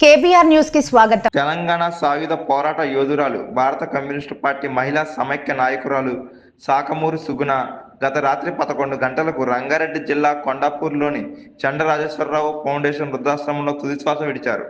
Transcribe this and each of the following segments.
KBR న్యూస్కి స్వాగతం. తెలంగాణ సాయుధ పోరాట యోధురాలు భారత కమ్యూనిస్టు పార్టీ మహిళా సమైక్య నాయకురాలు సాకమూరు సుగుణ గత రాత్రి పదకొండు గంటలకు రంగారెడ్డి జిల్లా కొండాపూర్లోని చండరాజేశ్వరరావు ఫౌండేషన్ వృద్ధాశ్రమంలో తుదిశ్వాస విడిచారు.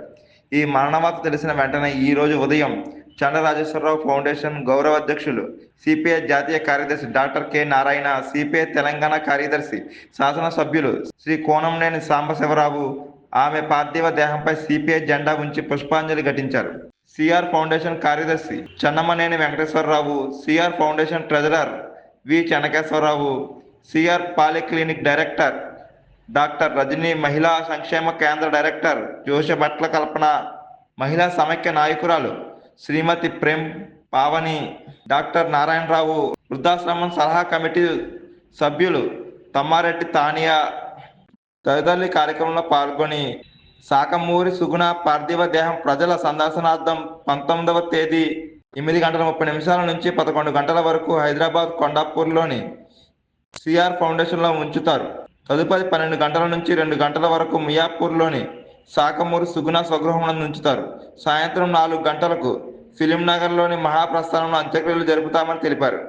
ఈ మరణవార్త తెలిసిన వెంటనే ఈ రోజు ఉదయం చండరాజేశ్వరరావు ఫౌండేషన్ గౌరవ అధ్యక్షులు సిపిఐ జాతీయ కార్యదర్శి doctor K Narayana CPI Telangana కార్యదర్శి శాసనసభ్యులు శ్రీ కోనంనేని సాంబశివరావు ఆమె పార్థివ దేహంపై సిపిఐ జెండా ఉంచి పుష్పాంజలి ఘటించారు. సిఆర్ ఫౌండేషన్ కార్యదర్శి Chennamaneni Venkateswararao CR foundation treasurer V Chenakeswararao CR polyclinic director doctor Rajani మహిళా సంక్షేమ కేంద్ర డైరెక్టర్ జోషభట్ల కల్పన మహిళా సమైక్య నాయకురాలు శ్రీమతి ప్రేమ్ పావని డాక్టర్ నారాయణరావు వృద్ధాశ్రమం సలహా కమిటీ సభ్యులు తమ్మారెడ్డి తానియా తదితరులు కార్యక్రమంలో పాల్గొని సాకమూరి సుగుణ పార్థివ దేహం ప్రజల సందర్శనార్థం పంతొమ్మిదవ తేదీ ఎనిమిది గంటల ముప్పై నిమిషాల నుంచి పదకొండు గంటల వరకు హైదరాబాద్ కొండాపూర్లోని సిఆర్ ఫౌండేషన్లో ఉంచుతారు. తదుపరి పన్నెండు గంటల నుంచి రెండు గంటల వరకు మియాపూర్లోని సాకమూరి సుగుణ స్వగృహం ఉంచుతారు. సాయంత్రం నాలుగు గంటలకు ఫిలిం నగర్లోని మహాప్రస్థానంలో అంత్యక్రియలు జరుపుతామని తెలిపారు.